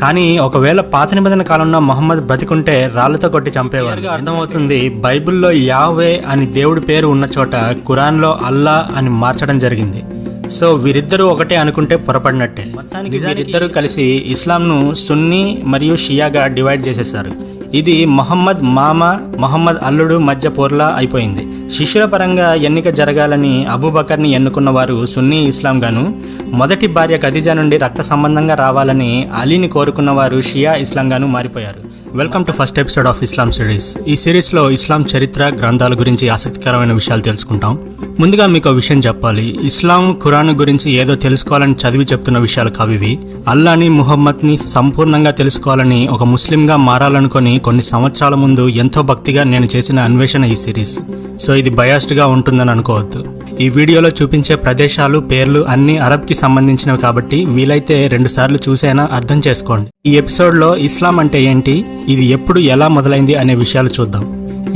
కానీ ఒకవేళ పాత నిబంధన కాలంలో మొహమ్మద్ బ్రతికుంటే రాళ్ళతో కొట్టి చంపేవారు. అర్థమవుతుంది బైబిల్లో యావే అని దేవుడి పేరు ఉన్న చోట ఖురాన్లో అల్లా అని మార్చడం జరిగింది. సో వీరిద్దరూ ఒకటే అనుకుంటే పొరపడినట్టే. మొత్తానికి వీరిద్దరూ కలిసి ఇస్లాంను సున్నీ మరియు షియాగా డివైడ్ చేసేసారు. ఇది మొహమ్మద్ మామ మహమ్మద్ అల్లుడు మధ్య పోర్లా అయిపోయింది. శిష్యుల పరంగా ఎన్నిక జరగాలని అబూబకర్ని ఎన్నుకున్న వారు సున్నీ ఇస్లాం గాను మొదటి భార్య ఖదీజా నుండి రక్త సంబంధంగా రావాలని అలీని కోరుకున్న వారు షియా ఇస్లాం గాను మారిపోయారు. Welcome to first episode of Islam series ఈ సిరీస్లో ఇస్లాం చరిత్ర గ్రంథాల గురించి ఆసక్తికరమైన విషయాలు తెలుసుకుంటాం. ముందుగా మీకు విషయం చెప్పాలి. ఇస్లాం ఖురాన్ గురించి ఏదో తెలుసుకోవాలని చదివి చెప్తున్న విషయాలు కావివి అల్లాని ముహమ్మద్ని సంపూర్ణంగా తెలుసుకోవాలని ఒక ముస్లింగా మారాలనుకుని కొన్ని సంవత్సరాల ముందు ఎంతో భక్తిగా నేను చేసిన అన్వేషణ ఈ సిరీస్ సో ఇది బయాస్డ్గా ఉంటుందని అనుకోవద్దు. ఈ వీడియోలో చూపించే ప్రదేశాలు పేర్లు అన్ని అరబ్కి సంబంధించినవి కాబట్టి వీలైతే రెండు సార్లు చూసైనా అర్థం చేసుకోండి. ఈ ఎపిసోడ్లో ఇస్లాం అంటే ఏంటి? ఇది ఎప్పుడు ఎలా మొదలైంది అనే విషయాలు చూద్దాం.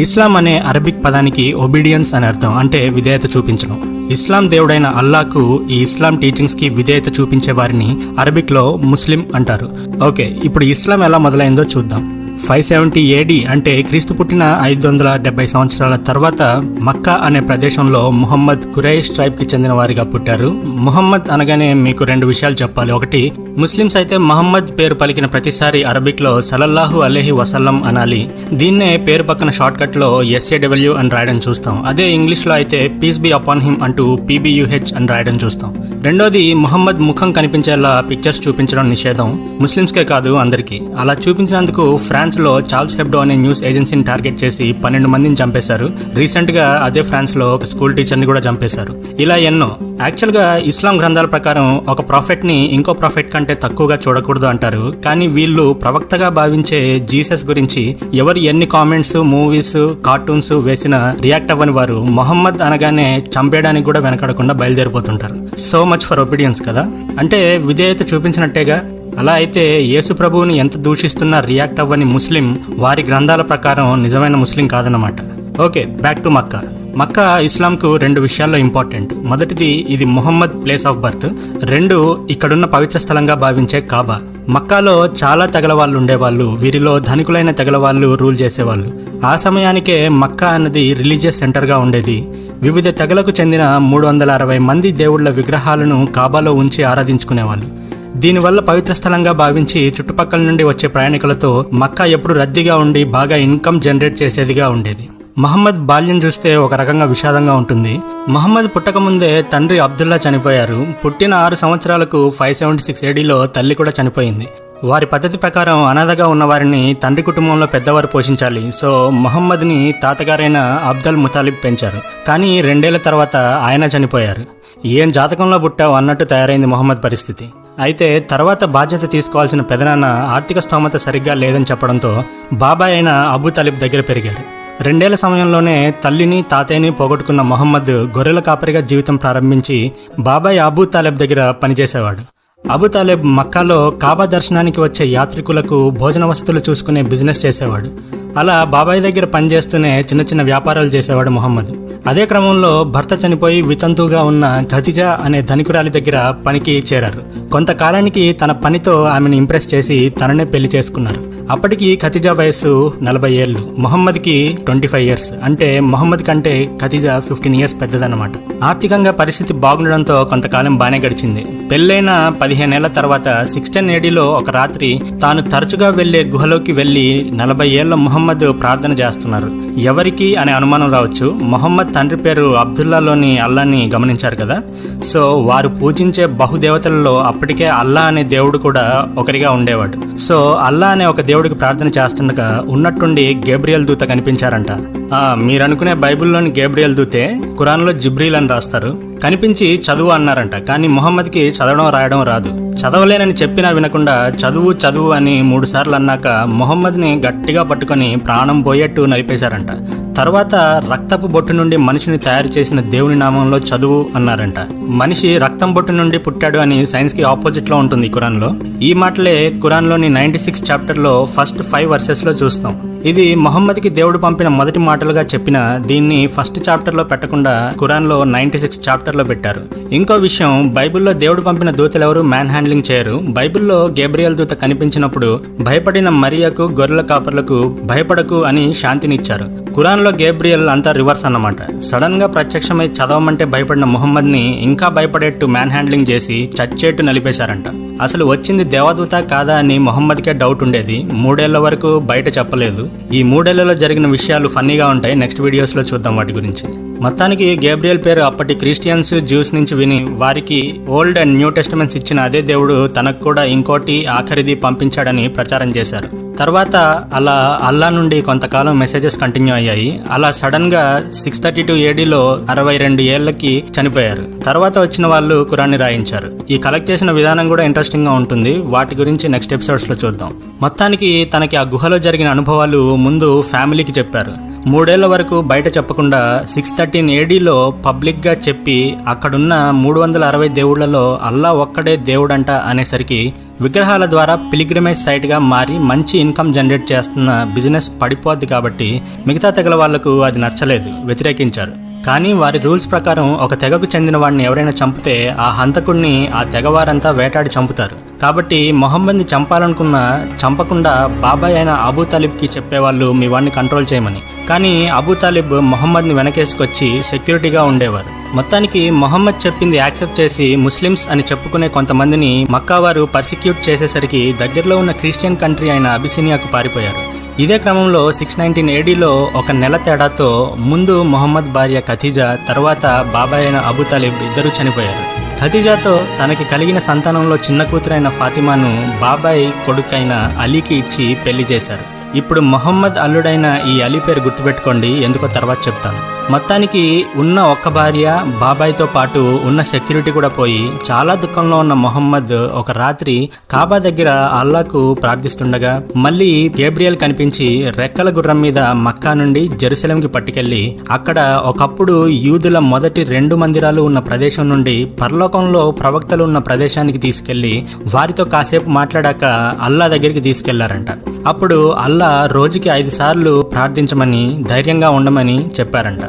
ఇస్లాం అనే అరబిక్ పదానికి ఒబీడియన్స్ అని అర్థం అంటే విధేయత చూపించడం. ఇస్లాం దేవుడైన అల్లాకు ఈ ఇస్లాం టీచింగ్స్కి విధేయత చూపించే వారిని అరబిక్లో ముస్లిం అంటారు. ఓకే ఇప్పుడు ఇస్లాం ఎలా మొదలైందో చూద్దాం. ఫైవ్ సెవెంటీ ఏడి అంటే క్రీస్తు పుట్టిన ఐదు వందల డెబ్బై సంవత్సరాల తర్వాత మక్కా అనే ప్రదేశంలో ముహమ్మద్ కురైష్ ట్రైబ్కి చెందిన వారిగా పుట్టారు. ముహమ్మద్ అనగానే మీకు రెండు విషయాలు చెప్పాలి. ఒకటి ముస్లిమ్స్ అయితే మహమ్మద్ పేరు పలికిన ప్రతిసారి అరబిక్లో సలల్లాహు అలెహి వసల్లం అనాలి. దీన్నే పేరు పక్కన షార్ట్ కట్లో ఎస్ఏడబ్ల్యూ అని రాయడం చూస్తాం. అదే ఇంగ్లీష్లో అయితే పీస్ బి అపాన్ హిమ్ అంటూ పీబీయూహెచ్ అని రాయడం చూస్తాం. రెండోది ముహమ్మద్ ముఖం కనిపించేలా పిక్చర్స్ చూపించడం నిషేధం. ముస్లిమ్స్కే కాదు అందరికీ. అలా చూపించినందుకు ఫ్రాన్స్ లో చార్ల్స్ హెబ్డో అనే న్యూస్ ఏజెన్సీని టార్గెట్ చేసి పన్నెండు మందిని చంపేశారు. రీసెంట్గా అదే ఫ్రాన్స్లో ఒక స్కూల్ టీచర్ని కూడా చంపేశారు. ఇలా ఎన్నో. యాక్చువల్గా ఇస్లాం గ్రంథాల ప్రకారం ఒక ప్రాఫిట్ని ఇంకో ప్రాఫిట్ కంటే తక్కువగా చూడకూడదు అంటారు. కానీ వీళ్ళు ప్రవక్తగా భావించే జీసస్ గురించి ఎవరు ఎన్ని కామెంట్స్ మూవీస్ కార్టూన్స్ వేసిన రియాక్ట్ అవ్వని వారు మొహమ్మద్ అనగానే చంపేయడానికి కూడా వెనకడకుండా బయలుదేరిపోతుంటారు. సో మచ్ ఫర్ ఒపీడియన్స్ కదా. అంటే విధేయత చూపించినట్టేగా అలా అయితే యేసు ప్రభువుని ఎంత దూషిస్తున్నా రియాక్ట్ అవ్వని ముస్లిం వారి గ్రంథాల ప్రకారం నిజమైన ముస్లిం కాదనమాట okay back to Mecca. Mecca ఇస్లాంకు రెండు విషయాల్లో ఇంపార్టెంట్. మొదటిది ఇది ముహమ్మద్ ప్లేస్ ఆఫ్ బర్త్. రెండు ఇక్కడున్న పవిత్ర స్థలంగా భావించే కాబా. మక్కాలో చాలా తెగల వాళ్ళు ఉండేవాళ్ళు వీరిలో ధనికులైన తెగల వాళ్ళు రూల్ చేసేవాళ్ళు. ఆ సమయానికే మక్కా అన్నది రిలీజియస్ సెంటర్గా ఉండేది. వివిధ తెగలకు చెందిన మూడు వందల అరవై మంది దేవుళ్ళ విగ్రహాలను కాబాలో ఉంచి ఆరాధించుకునేవాళ్ళు. దీనివల్ల పవిత్ర స్థలంగా భావించి చుట్టుపక్కల నుండి వచ్చే ప్రయాణికులతో మక్కా ఎప్పుడు రద్దీగా ఉండి బాగా ఇన్కమ్ జనరేట్ చేసేదిగా ఉండేది. మహమ్మద్ బాల్యం చూస్తే ఒక రకంగా విషాదంగా ఉంటుంది. మహమ్మద్ పుట్టకముందే తండ్రి అబ్దుల్లా చనిపోయారు. పుట్టిన ఆరు సంవత్సరాలకు ఫైవ్ సెవెంటీ సిక్స్ ఏడీలో తల్లి కూడా చనిపోయింది. వారి పద్ధతి ప్రకారం అనాథగా ఉన్న వారిని తండ్రి కుటుంబంలో పెద్దవారు పోషించాలి. సో మొహమ్మద్ని తాతగారైన అబ్దల్ ముతాలిబ్ పెంచారు. కానీ రెండేళ్ళ తర్వాత ఆయన చనిపోయారు. ఏం జాతకంలో పుట్టావు అన్నట్టు తయారైంది మొహమ్మద్ పరిస్థితి. అయితే తర్వాత బాధ్యత తీసుకోవాల్సిన పెదనాన్న ఆర్థిక స్తోమత సరిగ్గా లేదని చెప్పడంతో బాబాయ్ అయిన అబూ తలిబ్ దగ్గర పెరిగారు. రెండేళ్ళ సమయంలోనే తల్లిని తాతయ్యని పోగొట్టుకున్న మొహమ్మద్ గొర్రెల కాపరిగా జీవితం ప్రారంభించి బాబాయ్ అబూ తాలెబ్ దగ్గర పనిచేసేవాడు. అబూ తాలెబ్ మక్కాలో కాబా దర్శనానికి వచ్చే యాత్రికులకు భోజన వసతులు చూసుకునే బిజినెస్ చేసేవాడు. అలా బాబాయ్ దగ్గర పనిచేస్తూనే చిన్న చిన్న వ్యాపారాలు చేసేవాడు మొహమ్మద్. అదే క్రమంలో భర్త చనిపోయి వితంతువుగా ఉన్న ఖతిజా అనే ధనికురాలి దగ్గర పనికి చేరారు. కొంతకాలానికి తన పనితో ఆమెను ఇంప్రెస్ చేసి తననే పెళ్ళి చేసుకున్నారు. అప్పటికి ఖతిజా వయస్సు నలభై ఏళ్ళు. మొహమ్మద్కి ట్వంటీ ఫైవ్ ఇయర్స్. అంటే మొహమ్మద్ కంటే ఖతిజా ఫిఫ్టీన్ ఇయర్స్ పెద్దదన్నమాట. ఆర్థికంగా పరిస్థితి బాగుండడంతో కొంతకాలం బాగానే గడిచింది. పెళ్ళైన పదిహేనేళ్ళ తర్వాత సిక్స్టీన్ ఏడీలో ఒక రాత్రి తాను తరచుగా వెళ్ళే గుహలోకి వెళ్ళి నలభై ఏళ్ళ మొహమ్మద్ ప్రార్థన చేస్తున్నారు. ఎవరికి అనే అనుమానం రావచ్చు. మొహమ్మద్ తండ్రి పేరు అబ్దుల్లాలోని అల్లాని గమనించారు కదా. సో వారు పూజించే బహుదేవతలలో అప్పటికే అల్లా అనే దేవుడు కూడా ఒకరిగా ఉండేవాడు. సో అల్లా అనే ఒక దేవుడికి ప్రార్థన చేస్తుండగా ఉన్నట్టుండి గేబ్రియల్ దూత కనిపించారంట. ఆ, మీరనుకునే బైబిల్లోని గేబ్రియల్ దూతే కురాన్లో జిబ్రీల్ అని రాస్తారు. కనిపించి చదువు అన్నారంట కానీ మొహమ్మద్కి చదవడం రాయడం రాదు. చదవలేనని చెప్పినా వినకుండా చదువు చదువు అని మూడు సార్లు అన్నాక మొహమ్మద్ని గట్టిగా పట్టుకొని ప్రాణం పోయేట్టు నలిపేశారంట తర్వాత రక్తపు బొట్టు నుండి మనిషిని తయారు చేసిన దేవుని నామంలో చదువు అన్నారంట. మనిషి రక్తం బొట్టు నుండి పుట్టాడు అని సైన్స్కి ఆపోజిట్లో ఉంటుంది కురాన్లో ఈ మాటలే కురాన్లోని నైన్టీ సిక్స్ చాప్టర్లో ఫస్ట్ ఫైవ్ వర్సెస్లో చూస్తాం. ఇది మొహమ్మద్కి దేవుడు పంపిన మొదటి మాటలుగా చెప్పిన దీన్ని ఫస్ట్ చాప్టర్లో పెట్టకుండా కురాన్లో నైన్టీ సిక్స్ చాప్టర్లో పెట్టారు. ఇంకో విషయం బైబిల్లో దేవుడు పంపిన దూతలు ఎవరు మ్యాన్ హ్యాండ్లింగ్ చేయరు. బైబిల్లో గేబ్రియల్ దూత కనిపించినప్పుడు భయపడిన మరియకు గొర్రెల కాపర్లకు భయపడకు అని శాంతినిచ్చారు. ఖురాన్లో గేబ్రియల్ అంతా రివర్స్ అన్నమాట. సడన్గా ప్రత్యక్షమై చదవమంటే భయపడిన మొహమ్మద్ని ఇంకా భయపడేట్టు మ్యాన్ హ్యాండ్లింగ్ చేసి చచ్చేట్టు నలిపేశారంట. అసలు వచ్చింది దేవదూత కాదా అని మొహమ్మద్కే డౌట్ ఉండేది. మూడేళ్ళ వరకు బయట చెప్పలేదు. ఈ మూడేళ్ళలో జరిగిన విషయాలు ఫన్నీగా ఉంటాయి. నెక్స్ట్ వీడియోస్లో చూద్దాం వాటి గురించి. మొత్తానికి గేబ్రియల్ పేరు అప్పటి క్రిస్టియన్స్ జ్యూస్ నుంచి విని వారికి ఓల్డ్ అండ్ న్యూ టెస్టిమెంట్స్ ఇచ్చిన అదే దేవుడు తనకు కూడా ఇంకోటి ఆఖరిది పంపించాడని ప్రచారం చేశారు. తర్వాత అలా అల్లా నుండి కొంతకాలం మెసేజెస్ కంటిన్యూ అయ్యాయి. అలా సడన్గా సిక్స్ థర్టీ టూ ఏడీలో అరవై రెండు ఏళ్ళకి చనిపోయారు. తర్వాత వచ్చిన వాళ్ళు కురాన్ని రాయించారు. ఈ కలెక్ట్ చేసిన విధానం కూడా ఇంట్రెస్టింగ్గా ఉంటుంది. వాటి గురించి నెక్స్ట్ ఎపిసోడ్స్లో చూద్దాం. మొత్తానికి తనకి ఆ గుహలో జరిగిన అనుభవాలు ముందు ఫ్యామిలీకి చెప్పారు. మూడేళ్ళ వరకు బయట చెప్పకుండా సిక్స్ థర్టీన్ ఏడీలో పబ్లిక్గా చెప్పి అక్కడున్న మూడు వందల అరవై దేవుళ్ళలో అల్లా ఒక్కడే దేవుడంట అనేసరికి విగ్రహాల ద్వారా పిలిగ్రిమేజ్ సైట్గా మారి మంచి ఇన్కమ్ జనరేట్ చేస్తున్న బిజినెస్ పడిపోద్ది కాబట్టి మిగతా తెగల వాళ్ళకు అది నచ్చలేదు వ్యతిరేకించారు. కానీ వారి రూల్స్ ప్రకారం ఒక తెగకు చెందిన వాడిని ఎవరైనా చంపితే ఆ హంతకుడిని ఆ తెగవారంతా వేటాడి చంపుతారు. కాబట్టి మొహమ్మద్ని చంపాలనుకున్న చంపకుండా బాబాయ్ అయిన అబూ తాలిబ్కి చెప్పేవాళ్ళు మీ వాడిని కంట్రోల్ చేయమని. కానీ అబూ తాలిబ్ మొహమ్మద్ని వెనకేసుకొచ్చి సెక్యూరిటీగా ఉండేవారు. మొత్తానికి మొహమ్మద్ చెప్పింది యాక్సెప్ట్ చేసి ముస్లిమ్స్ అని చెప్పుకునే కొంతమందిని మక్కా వారు పర్సిక్యూట్ చేసేసరికి దగ్గరలో ఉన్న క్రిస్టియన్ కంట్రీ అయిన అబిసినియాకు పారిపోయారు. ఇదే క్రమంలో సిక్స్ నైన్టీన్ ఏడీలో ఒక నెల తేడాతో ముందు మొహమ్మద్ భార్య ఖతీజా తర్వాత బాబాయ్ అయిన అబు తాలిబ్ ఇద్దరూ చనిపోయారు. ఖతీజాతో తనకి కలిగిన సంతానంలో చిన్న కూతురైన ఫాతిమాను బాబాయ్ కొడుకైన అలీకి ఇచ్చి పెళ్ళి చేశారు. ఇప్పుడు మొహమ్మద్ అల్లుడైన ఈ అలీ పేరు గుర్తుపెట్టుకోండి ఎందుకో తర్వాత చెప్తాను. మొత్తానికి ఉన్న ఒక్క భార్య బాబాయ్తో పాటు ఉన్న సెక్యూరిటీ కూడా పోయి చాలా దుఃఖంలో ఉన్న మొహమ్మద్ ఒక రాత్రి కాబా దగ్గర అల్లాకు ప్రార్థిస్తుండగా మళ్ళీ గేబ్రియల్ కనిపించి రెక్కల గుర్రం మీద మక్కా నుండి జెరూసలంకి పట్టుకెళ్ళి అక్కడ ఒకప్పుడు యూదుల మొదటి రెండు మందిరాలు ఉన్న ప్రదేశం నుండి పరలోకంలో ప్రవక్తలు ఉన్న ప్రదేశానికి తీసుకెళ్ళి వారితో కాసేపు మాట్లాడాక అల్లా దగ్గరికి తీసుకెళ్ళారంట. అప్పుడు అల్లా రోజుకి ఐదు సార్లు ప్రార్థించమని ధైర్యంగా ఉండమని చెప్పారంట.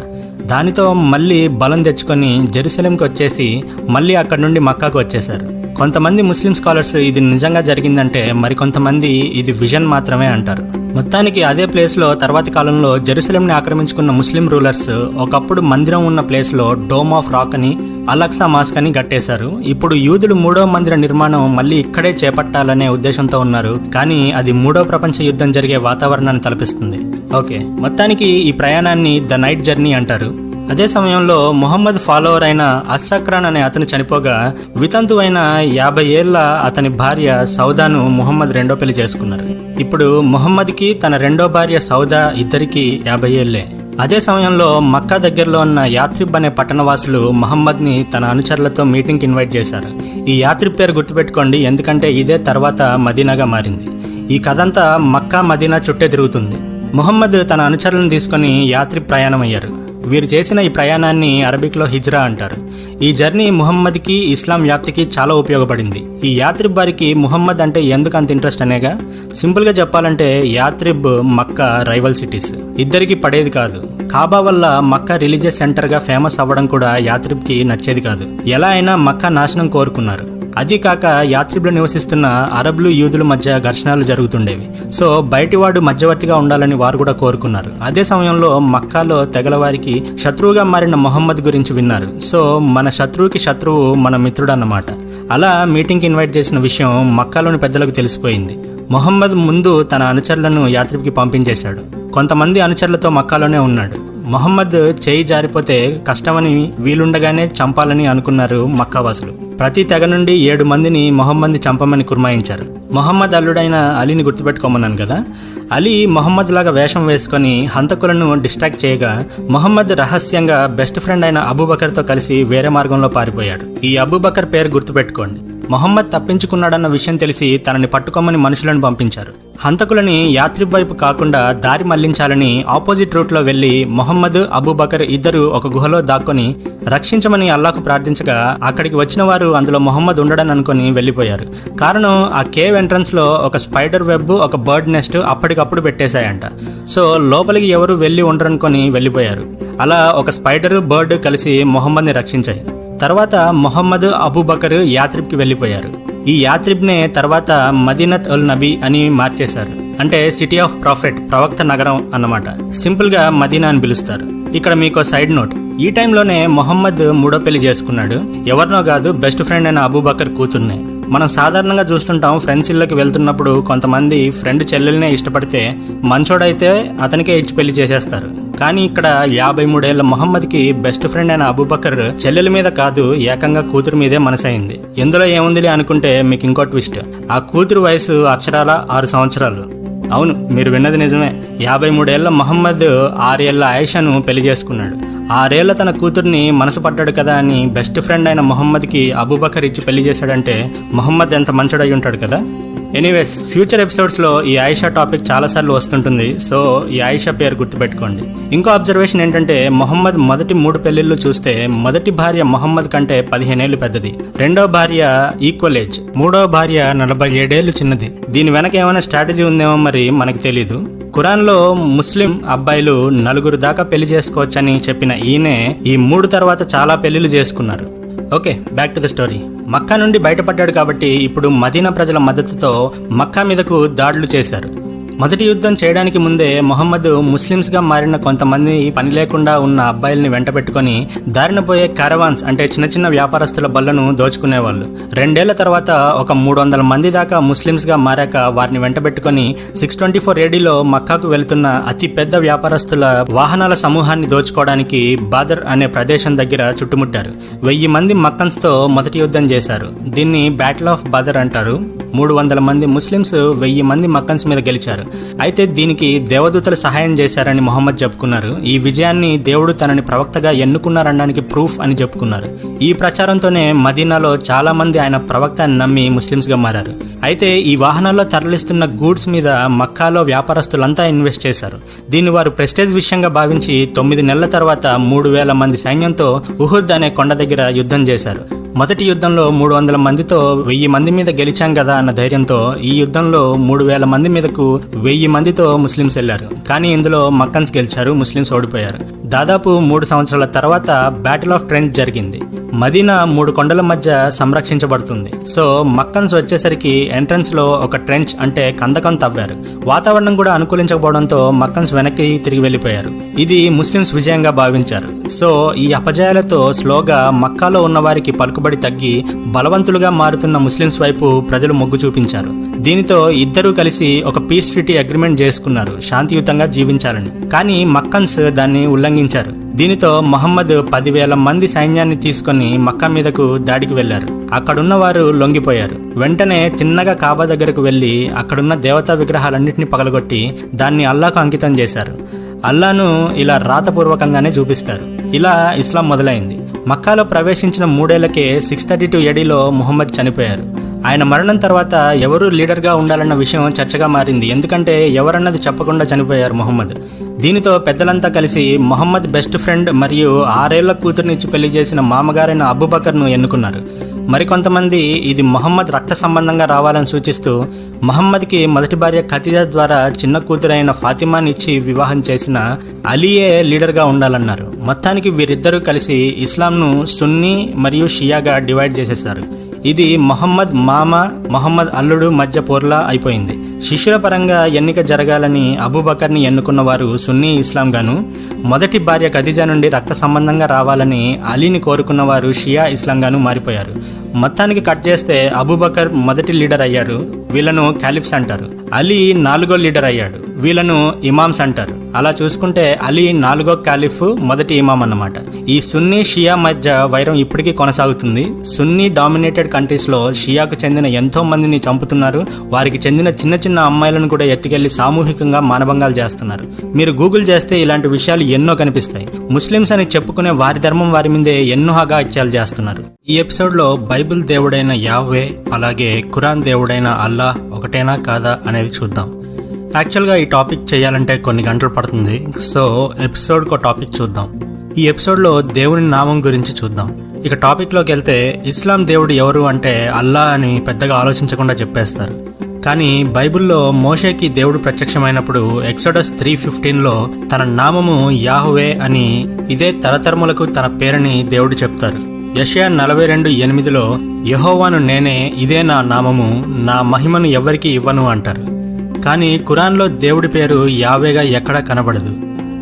దానితో మళ్ళీ బలం తెచ్చుకొని జెరూసలంకి వచ్చేసి మళ్ళీ అక్కడి నుండి మక్కాకు వచ్చేశారు. కొంతమంది ముస్లిం స్కాలర్స్ ఇది నిజంగా జరిగిందంటే మరికొంతమంది ఇది విజన్ మాత్రమే అంటారు. మొత్తానికి అదే ప్లేస్లో తర్వాతి కాలంలో జెరూసలంని ఆక్రమించుకున్న ముస్లిం రూలర్స్ ఒకప్పుడు మందిరం ఉన్న ప్లేస్లో డోమ్ ఆఫ్ రాక్ అని అలక్సా మాస్క్ అని కట్టేశారు. ఇప్పుడు యూదులు మూడో మందిర నిర్మాణం మళ్ళీ ఇక్కడే చేపట్టాలనే ఉద్దేశంతో ఉన్నారు. కానీ అది మూడో ప్రపంచ యుద్ధం జరిగే వాతావరణాన్ని తలపిస్తుంది. ఓకే. మొత్తానికి ఈ ప్రయాణాన్ని ద నైట్ జర్నీ అంటారు. అదే సమయంలో మొహమ్మద్ ఫాలోవర్ అయిన అస్సక్రాన్ అనే అతను చనిపోగా వితంతువైన యాభై ఏళ్ళ అతని భార్య సౌదాను మొహమ్మద్ రెండో పెళ్ళి చేసుకున్నారు. ఇప్పుడు మొహమ్మద్కి తన రెండో భార్య సౌదా ఇద్దరికి యాభై ఏళ్ళే. అదే సమయంలో మక్కా దగ్గరలో ఉన్న యాత్రిబ్ అనే పట్టణవాసులు మహమ్మద్ని తన అనుచరులతో మీటింగ్కి ఇన్వైట్ చేశారు. ఈ యాత్రిబ్ పేరు గుర్తుపెట్టుకోండి ఎందుకంటే ఇదే తర్వాత మదీనాగా మారింది. ఈ కథంతా మక్కా మదీనా చుట్టే తిరుగుతుంది. ముహమ్మద్ తన అనుచరులను తీసుకొని యాత్రి ప్రయాణం అయ్యారు వీరు చేసిన ఈ ప్రయాణాన్ని అరబిక్లో హిజ్రా అంటారు. ఈ జర్నీ ముహమ్మద్కి ఇస్లాం వ్యాప్తికి చాలా ఉపయోగపడింది. ఈ యాత్రిబ్ వారికి ముహమ్మద్ అంటే ఎందుకు అంత ఇంట్రెస్ట్ అనేగా సింపుల్గా చెప్పాలంటే యాత్రిబ్ మక్క రైవల్ సిటీస్. ఇద్దరికి పడేది కాదు. కాబా వల్ల మక్క రిలీజియస్ సెంటర్గా ఫేమస్ అవ్వడం కూడా యాత్రిబ్కి నచ్చేది కాదు. ఎలా అయినా మక్క నాశనం కోరుకున్నారు. అది కాక యాత్రికులు నివసిస్తున్న అరబ్లు యూదుల మధ్య ఘర్షణలు జరుగుతుండేవి. సో బయటివాడు మధ్యవర్తిగా ఉండాలని వారు కూడా కోరుకున్నారు. అదే సమయంలో మక్కాలో తెగల వారికి శత్రువుగా మారిన మొహమ్మద్ గురించి విన్నారు. సో మన శత్రువుకి శత్రువు మన మిత్రుడు అన్నమాట అలా మీటింగ్కి ఇన్వైట్ చేసిన విషయం మక్కాలోని పెద్దలకు తెలిసిపోయింది. మొహమ్మద్ ముందు తన అనుచరులను యాత్రికి పంపించేశాడు. కొంతమంది అనుచరులతో మక్కాలోనే ఉన్నాడు. మొహమ్మద్ చేయి జారిపోతే కష్టమని వీలుండగానే చంపాలని అనుకున్నారు మక్కావాసులు. ప్రతి తెగ నుండి ఏడు మందిని మొహమ్మద్ని చంపమని కుర్మాయించారు. మొహమ్మద్ అల్లుడైన అలీని గుర్తుపెట్టుకోమన్నాను కదా? అలీ మొహమ్మద్ లాగా వేషం వేసుకొని హంతకులను డిస్ట్రాక్ట్ చేయగా మొహమ్మద్ రహస్యంగా బెస్ట్ ఫ్రెండ్ అయిన అబూబకర్తో కలిసి వేరే మార్గంలో పారిపోయాడు. ఈ అబూబకర్ పేరు గుర్తుపెట్టుకోండి. మొహమ్మద్ తప్పించుకున్నాడన్న విషయం తెలిసి తనని పట్టుకోమని మనుషులను పంపించారు. హంతకులని యాత్రిబ్ వైపు కాకుండా దారి మళ్ళించాలని ఆపోజిట్ రూట్లో వెళ్ళి మొహమ్మద్ అబూబకర్ ఇద్దరు ఒక గుహలో దాక్కొని రక్షించమని అల్లాకు ప్రార్థించగా అక్కడికి వచ్చిన వారు అందులో మొహమ్మద్ ఉండడని అనుకుని వెళ్ళిపోయారు కారణం ఆ కేవ్ ఎంట్రన్స్లో ఒక స్పైడర్ వెబ్ ఒక బర్డ్ నెస్ట్ అప్పటికప్పుడు పెట్టేశాయంట. సో లోపలికి ఎవరు వెళ్ళి ఉండరనుకొని వెళ్ళిపోయారు. అలా ఒక స్పైడర్ బర్డ్ కలిసి మొహమ్మద్ని రక్షించాయి. తర్వాత మొహమ్మద్ అబూబకర్ యాత్రిబ్కి వెళ్ళిపోయారు. ఈ యాత్రిబ్నే తర్వాత మదీనత్ ఉల్ నబీ అని మార్చేశారు. అంటే సిటీ ఆఫ్ ప్రాఫిట్ ప్రవక్త నగరం అన్నమాట. సింపుల్గా మదీనా అని పిలుస్తారు. ఇక్కడ మీకు సైడ్ నోట్. ఈ టైంలోనే మొహమ్మద్ మూడో పెళ్ళి చేసుకున్నాడు. ఎవరినో కాదు బెస్ట్ ఫ్రెండ్ అయిన అబూబకర్ కూతుర్నే. మనం సాధారణంగా చూస్తుంటాం ఫ్రెండ్స్ ఇళ్ళకి వెళ్తున్నప్పుడు కొంతమంది ఫ్రెండ్ చెల్లెల్నే ఇష్టపడితే మంచోడైతే అతనికే ఇచ్చి పెళ్ళి చేసేస్తారు. కానీ ఇక్కడ యాభై మూడేళ్ళ మహమ్మద్కి బెస్ట్ ఫ్రెండ్ అయిన అబుబకర్ చెల్లెల మీద కాదు ఏకంగా కూతురు మీదే మనసైంది ఇందులో ఏముందిలే అనుకుంటే మీకు ఇంకో ట్విస్ట్. ఆ కూతురు వయసు అక్షరాల ఆరు సంవత్సరాలు. అవును మీరు విన్నది నిజమే. యాభై మూడేళ్ళ మహమ్మద్ ఆరేళ్ళ ఆయేషాను పెళ్ళి చేసుకున్నాడు. ఆరేళ్ళ తన కూతుర్ని మనసు పడ్డాడు కదా అని బెస్ట్ ఫ్రెండ్ అయిన మొహమ్మద్కి అబూబకర్ ఇచ్చి పెళ్ళి చేశాడంటే మొహమ్మద్ ఎంత మంచడై ఉంటాడు కదా? ఎనీవేస్ ఫ్యూచర్ ఎపిసోడ్స్లో ఈ ఆయిషా టాపిక్ చాలాసార్లు వస్తుంటుంది. సో ఈ ఆయిషా పేరు గుర్తుపెట్టుకోండి. ఇంకో అబ్జర్వేషన్ ఏంటంటే మొహమ్మద్ మొదటి మూడు పెళ్ళిళ్ళు చూస్తే మొదటి భార్య మొహమ్మద్ కంటే పదిహేనేళ్ళు పెద్దది. రెండో భార్య ఈక్వల్ ఏజ్ మూడో భార్య నలభై ఏడేళ్ళు చిన్నది. దీని వెనక ఏమైనా స్ట్రాటజీ ఉందేమో మరి మనకు తెలీదు. ఖురాన్లో ముస్లిం అబ్బాయిలు నలుగురు దాకా పెళ్ళి చేసుకోవచ్చని చెప్పిన ఈయనే ఈ మూడు తర్వాత చాలా పెళ్ళిళ్ళు చేసుకున్నారు. Okay back to the story Mecca నుండి బయటపడ్డాడు కాబట్టి ఇప్పుడు మదీనా ప్రజల మద్దతుతో మక్కా మీదకు దాడులు చేశారు. మొదటి యుద్ధం చేయడానికి ముందే మొహమ్మద్ ముస్లిమ్స్గా మారిన కొంతమంది పని లేకుండా ఉన్న అబ్బాయిల్ని వెంట పెట్టుకొని దారిన పోయే కారవాన్స్ అంటే చిన్న చిన్న వ్యాపారస్తుల బళ్ళను దోచుకునేవాళ్ళు. రెండేళ్ళ తర్వాత ఒక మూడు వందల మంది దాకా ముస్లిమ్స్గా మారాక వారిని వెంట పెట్టుకొని సిక్స్ ట్వంటీ ఫోర్ ఏడీలో మక్కాకు వెళుతున్న అతి పెద్ద వ్యాపారస్తుల వాహనాల సమూహాన్ని దోచుకోవడానికి బాదర్ అనే ప్రదేశం దగ్గర చుట్టుముట్టారు. వెయ్యి మంది మక్కన్స్తో మొదటి యుద్ధం చేశారు. దీన్ని బ్యాటిల్ ఆఫ్ బాదర్ అంటారు. మూడు వందల మంది ముస్లిమ్స్ వెయ్యి మంది మక్కన్స్ మీద గెలిచారు. అయితే దీనికి దేవదూతలు సహాయం చేశారని మొహమ్మద్ చెప్పుకున్నారు. ఈ విజయాన్ని దేవుడు తనని ప్రవక్తగా ఎన్నుకున్నారనడానికి ప్రూఫ్ అని చెప్పుకున్నారు. ఈ ప్రచారంతోనే మదీనాలో చాలా మంది ఆయన ప్రవక్త నమ్మి ముస్లిమ్స్గా మారారు. అయితే ఈ వాహనాల్లో తరలిస్తున్న గూడ్స్ మీద మక్కాలో వ్యాపారస్తులంతా ఇన్వెస్ట్ చేశారు. దీన్ని వారు ప్రెస్టేజ్ విషయంగా భావించి తొమ్మిది నెలల తర్వాత మూడు వేల మంది సైన్యంతో ఉహుద్ అనే కొండ దగ్గర యుద్ధం చేశారు. మొదటి యుద్ధంలో మూడు వందల మందితో వెయ్యి మంది మీద గెలిచాం కదా అన్న ధైర్యంతో ఈ యుద్ధంలో మూడు వేల మంది మీదకు వెయ్యి మందితో ముస్లిమ్స్ వెళ్ళారు కానీ ఇందులో మక్కన్స్ గెలిచారు ముస్లిమ్స్ ఓడిపోయారు. దాదాపు మూడు సంవత్సరాల తర్వాత బ్యాటిల్ ఆఫ్ ట్రెంచ్ జరిగింది. మదీనా మూడు కొండల మధ్య సంరక్షించబడుతుంది. సో మక్కన్స్ వచ్చేసరికి ఎంట్రన్స్లో ఒక ట్రెంచ్ అంటే కందకం తవ్వారు. వాతావరణం కూడా అనుకూలించకపోవడంతో మక్కన్స్ వెనక్కి తిరిగి వెళ్ళిపోయారు. ఇది ముస్లిమ్స్ విజయంగా భావించారు. సో ఈ అపజయాలతో స్లోగా మక్కాలో ఉన్న వారికి పలుకుబడి తగ్గి బలవంతులుగా మారుతున్న ముస్లిమ్స్ వైపు ప్రజలు మొగ్గు చూపించారు. దీనితో ఇద్దరూ కలిసి ఒక పీస్ ట్రిటీ అగ్రిమెంట్ చేసుకున్నారు. శాంతియుతంగా జీవించాలని. కానీ మక్కన్స్ దాన్ని ఉల్లంఘించారు. దీనితో మహమ్మద్ పదివేల మంది సైన్యాన్ని తీసుకొని మక్కా మీదకు దాడికి వెళ్ళారు అక్కడున్న వారు లొంగిపోయారు. వెంటనే తిన్నగా కాబా దగ్గరకు వెళ్ళి అక్కడున్న దేవతా విగ్రహాలన్నింటినీ పగలగొట్టి దాన్ని అల్లాకు అంకితం చేశారు. అల్లాను ఇలా రాతపూర్వకంగానే చూపిస్తారు. ఇలా ఇస్లాం మొదలైంది. మక్కాలో ప్రవేశించిన మూడేళ్ళకే సిక్స్ థర్టీ టూ ఏడీలో ముహమ్మద్ చనిపోయారు. ఆయన మరణం తర్వాత ఎవరు లీడర్గా ఉండాలన్న విషయం చర్చగా మారింది. ఎందుకంటే ఎవరన్నది చెప్పకుండా చనిపోయారు మొహమ్మద్. దీనితో పెద్దలంతా కలిసి మొహమ్మద్ బెస్ట్ ఫ్రెండ్ మరియు ఆరేళ్ళ కూతురునిచ్చి పెళ్ళి చేసిన మామగారైన అబుబకర్ను ఎన్నుకున్నారు. మరికొంతమంది ఇది మొహమ్మద్ రక్త సంబంధంగా రావాలని సూచిస్తూ మొహమ్మద్కి మొదటి భార్య ఖతీజా ద్వారా చిన్న కూతురైన ఫాతిమాని ఇచ్చి వివాహం చేసిన అలీయే లీడర్గా ఉండాలన్నారు. మొత్తానికి వీరిద్దరూ కలిసి ఇస్లాంను సున్నీ మరియు షియాగా డివైడ్ చేసేశారు. ఇది మొహమ్మద్ మామ మొహమ్మద్ అల్లుడు మధ్య పోర్లా అయిపోయింది. శిష్యుల పరంగా ఎన్నిక జరగాలని అబూబకర్ని ఎన్నుకున్న వారు సున్నీ ఇస్లాం గాను మొదటి భార్య ఖదీజా నుండి రక్త సంబంధంగా రావాలని అలీని కోరుకున్న వారు షియా ఇస్లాం గాను మారిపోయారు. మొత్తానికి కట్ చేస్తే అబూబకర్ మొదటి లీడర్ అయ్యాడు. వీళ్ళను క్యాలిఫ్స్ అంటారు. అలీ నాలుగో లీడర్ అయ్యాడు. వీళ్ళను ఇమామ్స్ అంటారు. అలా చూసుకుంటే అలీ నాలుగో క్యాలిఫ్ మొదటి ఇమాం అన్నమాట. ఈ సున్నీ షియా మధ్య వైరం ఇప్పటికీ కొనసాగుతుంది. సున్నీ డామినేటెడ్ కంట్రీస్లో షియాకు చెందిన ఎంతో మందిని చంపుతున్నారు. వారికి చెందిన చిన్న చిన్న అమ్మాయిలను కూడా ఎత్తుకెళ్ళి సామూహికంగా మానభంగాలు చేస్తున్నారు. మీరు గూగుల్ చేస్తే ఇలాంటి విషయాలు ఎన్నో కనిపిస్తాయి. ముస్లిమ్స్ అని చెప్పుకునే వారి ధర్మం వారి మీదే ఎన్నో అగాత్యాలు చేస్తున్నారు. ఈ ఎపిసోడ్లో బైబిల్ దేవుడైన యావే అలాగే ఖురాన్ దేవుడైన అల్లా ఒకటేనా కాదా అనేది చూద్దాం. యాక్చువల్గా ఈ టాపిక్ చేయాలంటే కొన్ని గంటలు పడుతుంది. సో ఎపిసోడ్కో టాపిక్ చూద్దాం. ఈ ఎపిసోడ్లో దేవుని నామం గురించి చూద్దాం. ఇక టాపిక్లోకి వెళ్తే ఇస్లాం దేవుడు ఎవరు అంటే అల్లా అని పెద్దగా ఆలోచించకుండా చెప్పేస్తారు. కానీ బైబిల్లో మోషేకి దేవుడు ప్రత్యక్షమైనప్పుడు ఎక్సోడస్ త్రీ ఫిఫ్టీన్లో తన నామము యాహువే అని ఇదే తరతరములకు తన పేరుని దేవుడు చెప్తారు. యషయా నలభై రెండు ఎనిమిదిలో యహోవాను నేనే ఇదే నా నామము నా మహిమను ఎవరికి ఇవ్వను అంటారు. కానీ ఖురాన్లో దేవుడి పేరు యావేగా ఎక్కడా కనబడదు.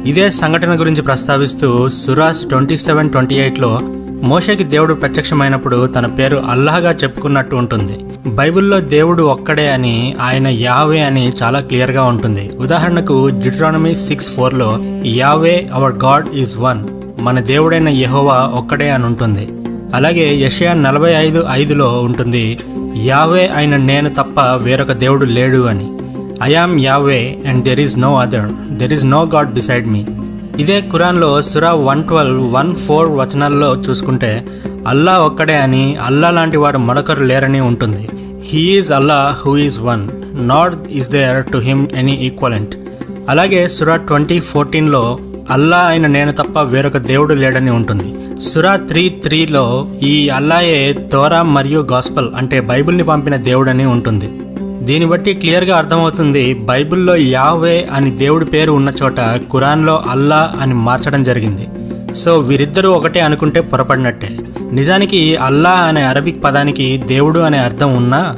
ఇదే సంఘటన గురించి ప్రస్తావిస్తూ సురాస్ ట్వంటీ సెవెన్ ట్వంటీ ఎయిట్లో మోషకి దేవుడు ప్రత్యక్షమైనప్పుడు తన పేరు అల్లాహగా చెప్పుకున్నట్టు ఉంటుంది. బైబిల్లో దేవుడు ఒక్కడే అని ఆయన యావే అని చాలా క్లియర్గా ఉంటుంది. ఉదాహరణకు జిట్రానమీ సిక్స్ ఫోర్లో యావే అవర్ గాడ్ ఈజ్ వన్. మన దేవుడైన యహోవా ఒక్కడే అని ఉంటుంది. అలాగే యషయా నలభై ఐదు ఐదులో ఉంటుంది యావే అయిన నేను తప్ప వేరొక దేవుడు లేడు అని. I am Yahweh and there is no other there is no god beside me ఇదే ఖురాన్లో సురా వన్ ట్వెల్వ్ వన్ ఫోర్ వచనాల్లో చూసుకుంటే అల్లా ఒక్కడే అని అల్లా లాంటి వాడు మరొకరు లేరని ఉంటుంది. He is Allah who is one not is there to him any equivalent అలాగే సురా ట్వంటీ ఫోర్టీన్లో అల్లా అయిన నేను తప్ప వేరొక దేవుడు లేడని ఉంటుంది. సురా త్రీ త్రీలో ఈ అల్లాయే తోరా మరియు గాస్పల్ అంటే బైబిల్ని పంపిన దేవుడని ఉంటుంది. దీన్ని బట్టి క్లియర్గా అర్థమవుతుంది బైబిల్లో యావే అని దేవుడి పేరు ఉన్న చోట ఖురాన్లో అల్లా అని మార్చడం జరిగింది. సో వీరిద్దరూ ఒకటే అనుకుంటే పొరపడినట్టే. నిజానికి అల్లా అనే అరబిక్ పదానికి దేవుడు అనే అర్థం ఉన్నా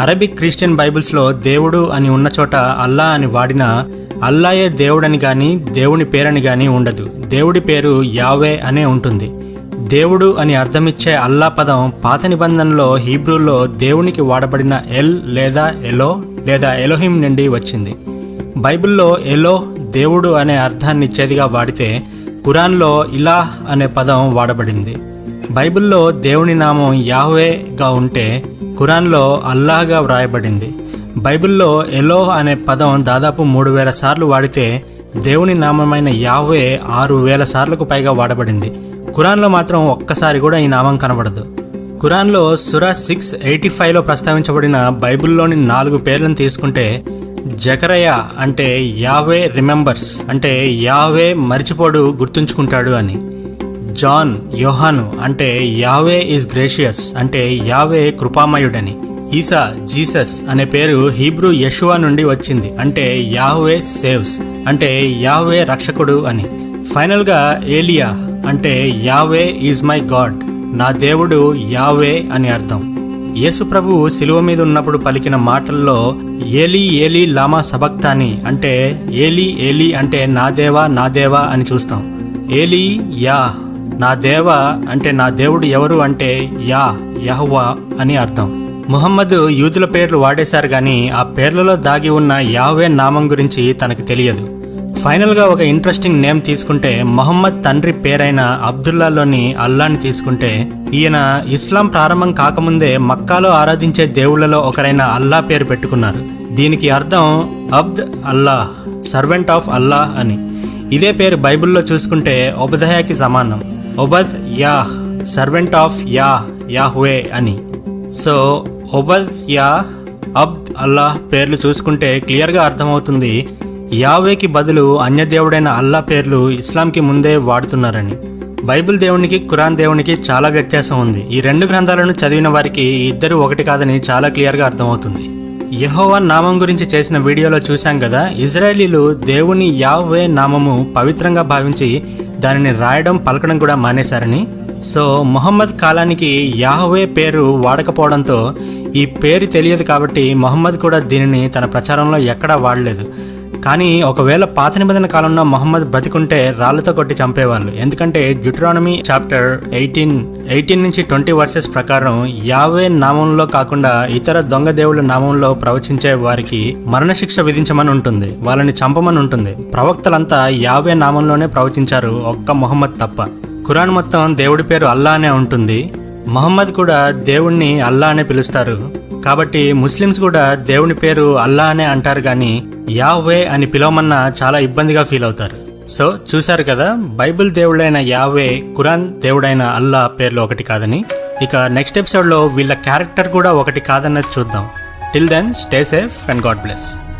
అరబిక్ క్రిస్టియన్ బైబిల్స్లో దేవుడు అని ఉన్న చోట అల్లా అని వాడినా అల్లాయే దేవుడని కానీ దేవుని పేరని కానీ ఉండదు. దేవుడి పేరు యావే అనే ఉంటుంది. దేవుడు అని అర్థమిచ్చే అల్లా పదం పాత నిబంధనలో హీబ్రూలో దేవునికి వాడబడిన ఎల్ లేదా ఎలో లేదా ఎలోహిం నుండి వచ్చింది. బైబిల్లో ఎలో దేవుడు అనే అర్థాన్ని ఇచ్చేదిగా వాడితే ఖురాన్లో ఇలాహ్ అనే పదం వాడబడింది. బైబిల్లో దేవుని నామం యాహ్వేగా ఉంటే ఖురాన్లో అల్లాహ్గా వ్రాయబడింది. బైబిల్లో ఎలోహ్ అనే పదం దాదాపు మూడు వేల సార్లు వాడితే దేవుని నామమైన యాహ్వే ఆరు వేల సార్లకు పైగా వాడబడింది. ఖురాన్లో మాత్రం ఒక్కసారి కూడా ఈ నామం కనబడదు. ఖురాన్లో సురా సిక్స్ ఎయిటీ ఫైవ్లో ప్రస్తావించబడిన బైబిల్లోని నాలుగు పేర్లను తీసుకుంటే జకరయ అంటే యావే రిమెంబర్స్ అంటే యావే మరిచిపోడు గుర్తుంచుకుంటాడు అని. జాన్ యోహాను అంటే యావే ఈజ్ గ్రేషియస్ అంటే యావే కృపామయుడని. ఈసా జీసస్ అనే పేరు హీబ్రూ యశువా నుండి వచ్చింది అంటే యాహ్వే సేవ్స్ అంటే యాహ్వే రక్షకుడు అని. ఫైనల్గా ఏలియా అంటే యావే ఈజ్ మై గాడ్ నా దేవుడు యావే అని అర్థం. యేసుప్రభువు శిలువ మీద ఉన్నప్పుడు పలికిన మాటల్లో ఏలి ఏలి లామా సబక్తాని అంటే ఏలి ఏలి అంటే నా దేవా నా దేవా అని చూస్తాం. ఏలి యా నా దేవ అంటే నా దేవుడు ఎవరు అంటే యా యహ్వా అని అర్థం. ముహమ్మద్ యూదుల పేర్లు వాడేశారు కానీ ఆ పేర్లలో దాగి ఉన్న యావే నామం గురించి తనకు తెలియదు. ఫైనల్గా ఒక ఇంట్రెస్టింగ్ నేమ్ తీసుకుంటే మొహమ్మద్ తండ్రి పేరైన అబ్దుల్లాలోని అల్లాని తీసుకుంటే ఈయన ఇస్లాం ప్రారంభం కాకముందే మక్కాలో ఆరాధించే దేవుళ్ళలో ఒకరైన అల్లా పేరు పెట్టుకున్నారు. దీనికి అర్థం Abd Allah servant of Allah అని. ఇదే పేరు బైబిల్లో చూసుకుంటే ఒబదయాకి సమానం. Obad Yah servant of Yah Yahweh అని. So Obad Yah Abd Allah పేర్లు చూసుకుంటే క్లియర్గా అర్థమవుతుంది యావేకి బదులు అన్యదేవుడైన అల్లా పేర్లు ఇస్లాంకి ముందే వాడుతున్నారని. బైబిల్ దేవునికి ఖురాన్ దేవునికి చాలా వ్యత్యాసం ఉంది. ఈ రెండు గ్రంథాలను చదివిన వారికి ఇద్దరు ఒకటి కాదని చాలా క్లియర్గా అర్థమవుతుంది. యహోవా నామం గురించి చేసిన వీడియోలో చూశాం కదా ఇజ్రాయేలీలు దేవుని యావే నామము పవిత్రంగా భావించి దానిని రాయడం పలకడం కూడా మానేశారని. సో మొహమ్మద్ కాలానికి యాహవే పేరు వాడకపోవడంతో ఈ పేరు తెలియదు కాబట్టి మొహమ్మద్ కూడా దీనిని తన ప్రచారంలో ఎక్కడా వాడలేదు. కానీ ఒకవేళ పాత నిబంధన కాలంలో మొహమ్మద్ బ్రతికుంటే రాళ్ళతో కొట్టి చంపేవాళ్ళు. ఎందుకంటే జుట్రానమీ చాప్టర్ ఎయిటీన్ ఎయిటీన్ నుంచి ట్వంటీ వర్సెస్ ప్రకారం యావే నామంలో కాకుండా ఇతర దొంగ దేవుళ్ళ నామంలో ప్రవచించే వారికి మరణశిక్ష విధించమని ఉంటుంది. వాళ్ళని చంపమని ఉంటుంది. ప్రవక్తలంతా యావే నామంలోనే ప్రవచించారు ఒక్క మొహమ్మద్ తప్ప. ఖురాన్ మొత్తం దేవుడి పేరు అల్లా అనే ఉంటుంది. మహమ్మద్ కూడా దేవుణ్ణి అల్లా అనే పిలుస్తారు. కాబట్టి ముస్లిమ్స్ కూడా దేవుని పేరు అల్లా అనే అంటారు కానీ యావే అని పిలవమన్నా చాలా ఇబ్బందిగా ఫీల్ అవుతారు. సో చూశారు కదా బైబిల్ దేవుడైన యావే కురాన్ దేవుడైన అల్లా పేర్లు ఒకటి కాదని. ఇక నెక్స్ట్ ఎపిసోడ్లో వీళ్ళ క్యారెక్టర్ కూడా ఒకటి కాదన్నది చూద్దాం. Till then stay safe and God bless.